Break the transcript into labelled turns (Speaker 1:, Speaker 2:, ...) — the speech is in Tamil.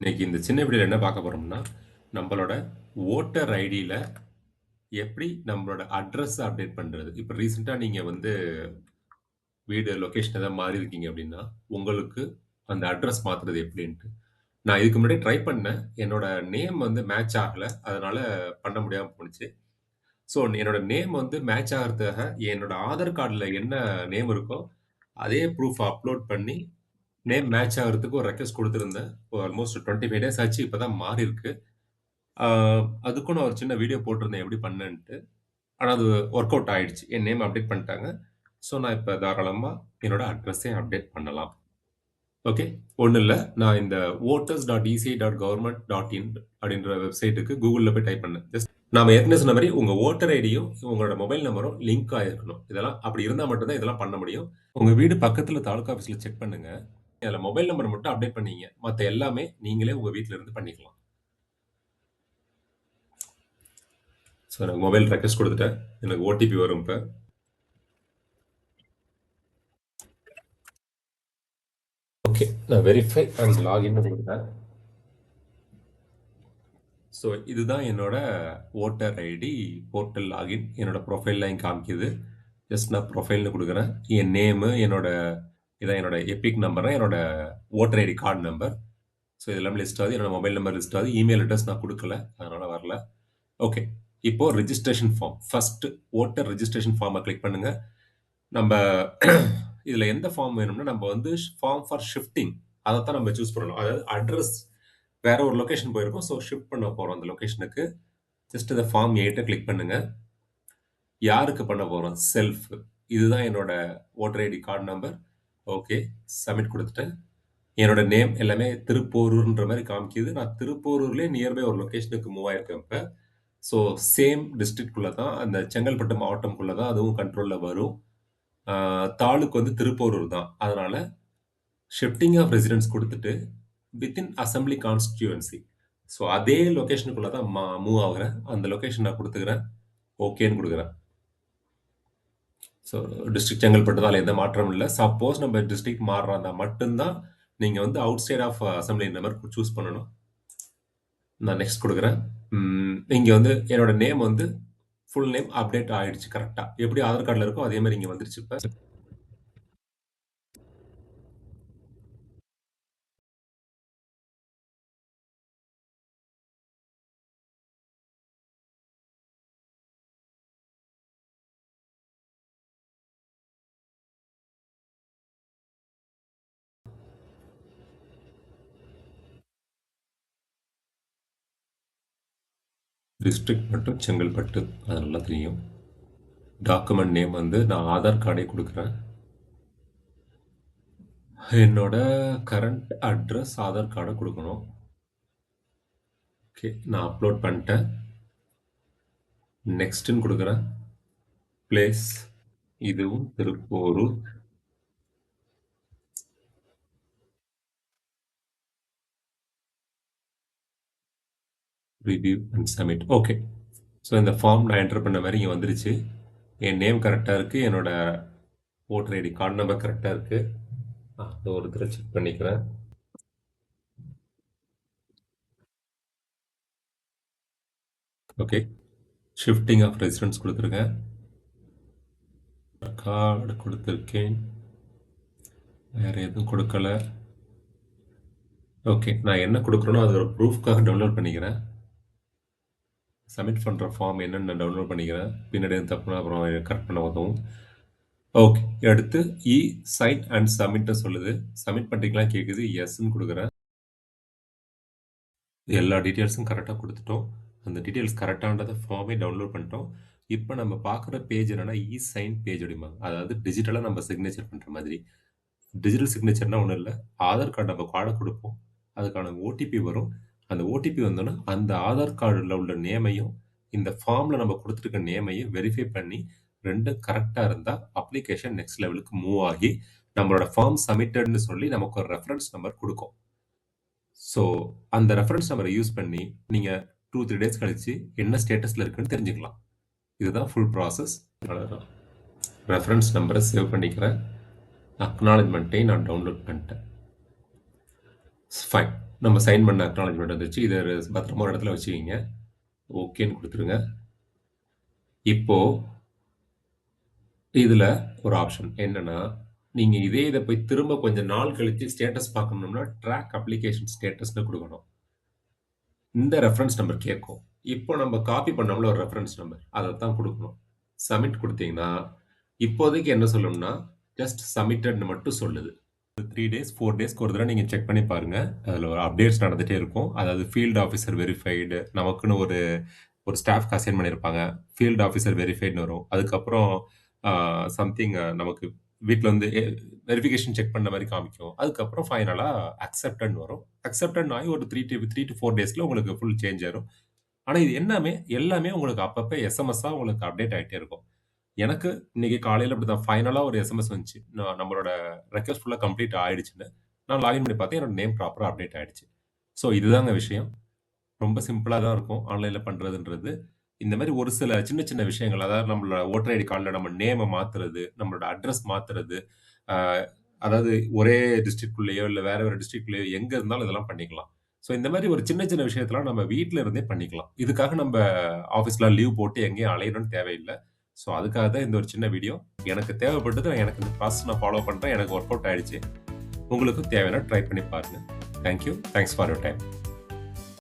Speaker 1: இன்னைக்கு இந்த சின்ன வீடியோவில் என்ன பார்க்க போகிறோம்னா நம்மளோட ஓட்டர் ஐடியில் எப்படி நம்மளோட அட்ரஸ் அப்டேட் பண்ணுறது இப்போ ரீசெண்டாக நீங்கள் வந்து வீடு லொக்கேஷன் எதாவது மாறி மாறியிருக்கீங்க அப்படின்னா, உங்களுக்கு அந்த அட்ரஸ் மாத்துறது எப்படின்ட்டு. நான் இதுக்கு முன்னாடி ட்ரை பண்ணேன். என்னோட நேம் வந்து மேட்ச் ஆகலை அதனால் பண்ண முடியாமல் போணுச்சு. ஸோ என்னோட நேம் வந்து மேட்ச் ஆகுறதுக்காக என்னோட ஆதார் கார்டில் என்ன நேம் இருக்கோ, அதே ப்ரூஃப் அப்லோட் பண்ணி நேம் மேட்ச் ஆகிறதுக்கு ஒரு ரெக்வஸ்ட் கொடுத்துருந்தேன் ஆல்மோஸ்ட் 25 டேஸ் ஆச்சு. இப்போ தான் மாறி இருக்கு அதுக்கும் நான் ஒரு சின்ன வீடியோ போட்டிருந்தேன் எப்படி பண்ணேன்ட்டு. ஆனால் அது ஒர்க் அவுட் ஆயிடுச்சு. என் நேம் அப்டேட் பண்ணிட்டாங்க. ஸோ நான் இப்போ தாராளமாக என்னோட அட்ரஸையும் அப்டேட் பண்ணலாம். ஓகே. ஒன்றும் இல்லை நான் இந்த voters dot ECI dot government dot in அப்படின்ற வெப்சைட்டுக்கு கூகுளில் போய் டைப் பண்ணேன். ஜஸ்ட் நாம ஏற்கனவே சொன்ன மாதிரி உங்கள் ஓட்டர் ஐடியும், உங்களோட மொபைல் நம்பரும் லிங்க் ஆகிருக்கணும் இதெல்லாம் அப்படி இருந்தால் மட்டும்தான் இதெல்லாம் பண்ண முடியும். உங்கள் வீடு பக்கத்தில் தாலுகா ஆஃபீஸில் செக் பண்ணுங்கள் அதுல மொபைல் நம்பர் மட்டும் அப்டேட் பண்ணீங்க. மத்த எல்லாமே நீங்களே உங்க வீட்ல இருந்து பண்ணிக்கலாம். ஸோ எனக்கு மொபைல் ரெக்வெஸ்ட் குடுத்துட்டேன். எனக்கு ஓடிபி வரும் இப்ப. ஓகே. நான் வெரிஃபை அண்ட் லாகின்னு குடுத்துட்டேன். ஸோ இதுதான் என்னோட வோட்டர் ஐடி போர்ட்டல் லாகின். என்னோட ப்ரொஃபைல்ல இங்க காமிக்குது. ஜஸ்ட் நான் ப்ரொஃபைல்னு குடுக்குறேன். என் நேமு, என்னோட இதான் என்னோட எபிக் நம்பர்னா என்னோட voter ID card number. So இதெல்லாம் லிஸ்ட் ஆகுது. என்னோட மொபைல் நம்பர் லிஸ்ட் ஆகுது. இமெயில் அட்ரஸ் நான் கொடுக்கல அதனால் வரல. ஓகே. இப்போது registration form. First voter registration ஃபார்மை கிளிக் பண்ணுங்கள் நம்ம இதில் எந்த ஃபார்ம் வேணும்னா, நம்ம வந்து ஃபார்ம் ஃபார் ஷிஃப்டிங் தான் நம்ம சூஸ் பண்ணணும். அதாவது அட்ரஸ் வேற ஒரு லொகேஷன் போயிருக்கோம். ஸோ ஷிஃப்ட் பண்ண போகிறோம் அந்த லொக்கேஷனுக்கு ஜஸ்ட் இந்த ஃபார்ம் எயிட்டை கிளிக் பண்ணுங்க. யாருக்கு பண்ண போகிறோம் செல்ஃப். இதுதான் என்னோட voter ID card number. Okay. Submit கொடுத்துட்டேன் என்னோட நேம் எல்லாமே திருப்போரூர்ன்ற மாதிரி காமிக்குது. நான் திருப்போரூர்லேயே நியர்பை ஒரு லொக்கேஷனுக்கு மூவ் ஆயிருக்கேன் இப்போ ஸோ சேம் டிஸ்ட்ரிக்ட்குள்ளே தான் அந்த செங்கல்பட்டு மாவட்டம்குள்ளே தான் அதுவும் கண்ட்ரோலில் வரும். தாலுக்கு தாலுக் வந்து திருப்போரூர் தான். அதனால் ஷிஃப்டிங் ஆஃப் ரெசிடென்ஸ் கொடுத்துட்டு வித்தின் அசெம்பிளி கான்ஸ்டியூவன்சி ஸோ அதே லொக்கேஷனுக்குள்ளே தான் மா மூவ் ஆகுறேன். அந்த லொக்கேஷன் நான் கொடுத்துக்கிறேன் ஓகேன்னு கொடுக்குறேன் ஸோ டிஸ்ட்ரிக்ட் செங்கல்பட்டுதால் எந்த மாற்றமும் இல்லை. சப்போஸ் நம்ம டிஸ்ட்ரிக்ட் மாறுறதா மட்டும்தான் நீங்கள் வந்து அவுட் சைட் ஆஃப் இந்த மாதிரி சூஸ் பண்ணணும். நான் நெக்ஸ்ட் கொடுக்குறேன். இங்கே வந்து என்னோட நேம் வந்து ஃபுல் நேம் அப்டேட் ஆகிடுச்சு கரெக்டாக எப்படி ஆதார் கார்டில் இருக்கோ அதே மாதிரி இங்கே வந்துருச்சு இப்போ. டிஸ்ட்ரிக்ட் மட்டும் செங்கல்பட்டு. அது நல்லா தெரியும். டாக்குமெண்ட் நேம் வந்து நான் ஆதார் கார்டே கொடுக்குறேன் என்னோட கரண்ட் அட்ரஸ் ஆதார் கார்டை கொடுக்கணும் ஓகே. நான் அப்லோட் பண்ணிட்டேன். நெக்ஸ்ட்டுன்னு கொடுக்குறேன் பிளேஸ் இதுவும் Thiruporur. Review and submit. Okay. So இந்த ஃபார்ம் நான் என்டர் பண்ண மாதிரி இங்கே வந்துருச்சு. என் நேம் கரெக்டாக இருக்குது என்னோடய ஓட்டர் ஐடி கார்டு நம்பர் கரெக்டாக இருக்குது அந்த ஒரு தடவ செக் பண்ணிக்கிறேன். ஓகே. ஷிஃப்டிங் ஆஃப் ரெசிடென்ஸ் கொடுத்துருக்கேன் கார்டு கொடுத்துருக்கேன் வேறு எதுவும் கொடுக்கலை ஓகே. நான் என்ன கொடுக்குறேனோ அது ப்ரூஃப்காக டவுன்லோட் பண்ணிக்கிறேன். சப்மிட் பண்ணுற ஃபார்ம் என்னென்னு நான் டவுன்லோட் பண்ணிக்கிறேன். பின்னாடி தப்புனா அப்புறம் கரெக்ட் பண்ண உதவும். ஓகே. அடுத்து இ சைன் அண்ட் சப்மிட்டை சொல்லுது. சப்மிட் பண்ணிக்கலாம் கேட்குது எஸ்ன்னு கொடுக்குறேன் எல்லா டீட்டெயில்ஸும் கரெக்டாக கொடுத்துட்டோம் அந்த டீட்டெயில்ஸ் கரெக்டானதை ஃபார்மே டவுன்லோட் பண்ணிட்டோம். இப்போ நம்ம பார்க்குற பேஜ் என்னன்னா, இ சைன் பேஜ் அப்படிம்பாங்க. அதாவது டிஜிட்டலாக நம்ம சிக்னேச்சர் பண்ணுற மாதிரி. டிஜிட்டல் சிக்னேச்சர்னால் ஒன்றும் இல்லை ஆதார் கார்டு நம்ம கார்டை கொடுப்போம் அதுக்கான ஓடிபி வரும். அந்த ஓடிபி வந்தோன்னா அந்த ஆதார் கார்டில் உள்ள நேமையும், இந்த ஃபார்மில் நம்ம கொடுத்துருக்க நேமையும் வெரிஃபை பண்ணி ரெண்டும் கரெக்டாக இருந்தால் அப்ளிகேஷன் நெக்ஸ்ட் லெவலுக்கு மூவ் ஆகி, நம்மளோட ஃபார்ம் சப்மிட்டட்னு சொல்லி நமக்கு ஒரு ரெஃபரன்ஸ் நம்பர் கொடுக்கும் ஸோ அந்த ரெஃபரன்ஸ் நம்பரை யூஸ் பண்ணி நீங்கள் டூ த்ரீ டேஸ் கழிச்சு என்ன ஸ்டேட்டஸில் இருக்குன்னு தெரிஞ்சுக்கலாம். இதுதான் ஃபுல் ப்ராசஸ். ரெஃபரன்ஸ் நம்பரை சேவ் பண்ணிக்கிறேன். அக்னாலஜ்மெண்ட்டையும் நான் டவுன்லோட் பண்ணிட்டேன். ஃபைன். நம்ம சைன் பண்ண அக்னாலஜ்மெண்ட் வந்துருச்சு. இதை பத்திரமா ஒரு இடத்துல வச்சுக்கிங்க ஓகேன்னு கொடுத்துருங்க இப்போது இதில் ஒரு ஆப்ஷன் என்னென்னா நீங்கள் இதே இதை போய் திரும்ப கொஞ்சம் நாள் கழித்து ஸ்டேட்டஸ் பார்க்கணும்னா, ட்ராக் அப்ளிகேஷன் ஸ்டேட்டஸ்னு கொடுக்கணும் இந்த ரெஃபரன்ஸ் நம்பர் கேட்கும். இப்போ நம்ம காப்பி பண்ணோம்ல ஒரு ரெஃபரன்ஸ் நம்பர். அதை தான் கொடுக்கணும் சப்மிட் கொடுத்தீங்கன்னா இப்போதைக்கு என்ன சொல்லணும்னா ஜஸ்ட் சப்மிட்டட்னு மட்டும் சொல்லுது. த்ரீ டேஸ், ஃபோர் டேஸ்க்கு ஒரு தடவை நீங்கள் செக் பண்ணி பாருங்கள் அதில் ஒரு அப்டேட்ஸ் நடந்துகிட்டே இருக்கும். அதாவது ஃபீல்டு ஆஃபீஸர் வெரிஃபைடு நமக்குன்னு ஒரு ஒரு ஸ்டாஃப்க்கு அசைன் பண்ணியிருப்பாங்க. ஃபீல்டு ஆஃபீஸர் வெரிஃபைடுன்னு வரும். அதுக்கப்புறம் சம்திங் நமக்கு வீட்டில் வந்து வெரிஃபிகேஷன் செக் பண்ண மாதிரி காமிக்கும். அதுக்கப்புறம் ஃபைனலாக அக்செப்டன் வரும். அக்செப்டன் ஆகி ஒரு three to three to four டேஸில் உங்களுக்கு ஃபுல் சேஞ்ச் ஆயிரும். ஆனால் இது எல்லாமே எல்லாமே உங்களுக்கு அப்பப்போ எஸ்எம்எஸ்ஸாக உங்களுக்கு அப்டேட் ஆகிட்டே இருக்கும். எனக்கு இன்னைக்கு அப்படி தான் ஃபைனலாக ஒரு எஸ்எம்எஸ் வந்துச்சு. நான் நம்மளோட ரெக்வஸ்ட் ஃபுல்லாக கம்ப்ளீட் ஆயிடுச்சுன்னு. நான் லாகின் பண்ணி பார்த்தேன். என்னோட நேம் ப்ராப்பராக அப்டேட் ஆயிடுச்சு. ஸோ இதுதாங்க விஷயம். ரொம்ப சிம்பிளாக தான் இருக்கும். ஆன்லைனில் பண்ணுறதுன்றது இந்த மாதிரி ஒரு சில சின்ன சின்ன விஷயங்கள், அதாவது நம்மளோட ஓட்டர் ஐடி கார்டில் நம்ம நேமை மாற்றுறது நம்மளோட அட்ரஸ் மாற்றுறது அதாவது ஒரே டிஸ்ட்ரிக்ட்குள்ளேயோ, இல்லை வேற வேறு டிஸ்ட்ரிக்ட்லேயோ எங்கே இருந்தாலும் இதெல்லாம் பண்ணிக்கலாம். ஸோ இந்த மாதிரி ஒரு சின்ன சின்ன விஷயத்தெல்லாம் நம்ம வீட்டில் இருந்தே பண்ணிக்கலாம். இதுக்காக நம்ம ஆஃபீஸ்லாம் லீவ் போட்டு எங்கேயும் அலையணும்னு தேவையில்லை ஸோ அதுக்காக தான் இந்த ஒரு சின்ன வீடியோ. எனக்கு தேவைப்பட்டது எனக்கு இந்த ப்ராசஸ் நான் ஃபாலோ பண்ணுறேன் எனக்கு ஒர்க் அவுட் ஆயிடுச்சு. உங்களுக்கும் தேவைன்னா ட்ரை பண்ணி பாருங்க. Thank you. Thanks for your time.